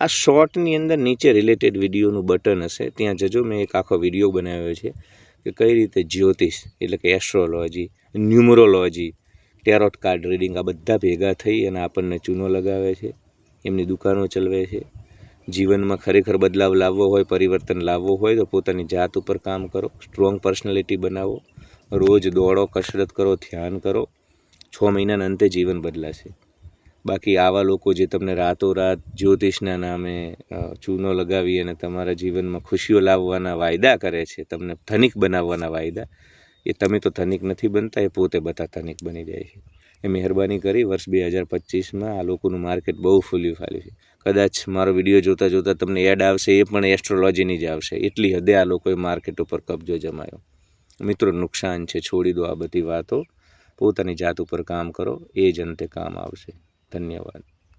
આ શોર્ટની અંદર નીચે રિલેટેડ વિડીયોનું બટન હશે. ત્યાં જજો મેં એક આખો વીડિયો બનાવ્યો છે કે કઈ રીતે જ્યોતિષ એટલે કે astrology numerology tarot card reading આ બધા ભેગા થઈ અને આપણને ચૂનો લગાવે છે. એમની દુકાનો ચલાવે છે. જીવનમાં ખરેખર બદલાવ લાવવો હોય, પરિવર્તન લાવવો હોય તો પોતાની જાત ઉપર કામ કરો. સ્ટ્રોંગ પર્સનાલિટી બનાવો. રોજ દોડો, કસરત કરો, ધ્યાન કરો. છ મહિનાના અંતે જીવન બદલાશે. બાકી આવા લોકો જે તમને રાતોરાત જ્યોતિષના નામે ચૂનો લગાવી અને તમારા જીવનમાં ખુશીઓ લાવવાના વાયદા કરે છે, તમને ધનિક બનાવવાના વાયદા, એ તમે તો ધનિક નથી બનતા, એ પોતે બધા ધનિક બની જાય છે. એ મહેરબાની કરી વર્ષ બે હજાર પચીસમાં આ લોકોનું માર્કેટ બહુ ફૂલ્યું ફાલ્યું છે. કદાચ મારો વીડિયો જોતાં જોતાં તમને એડ આવશે, એ પણ એસ્ટ્રોલોજીની જ આવશે. એટલી હદે આ લોકોએ માર્કેટ ઉપર કબજો જમાયો. મિત્રો, નુકસાન છે, છોડી દો આ બધી વાતો. પોતાની જાત ઉપર કામ કરો, એ જ અંતે કામ આવશે. धन्यवाद.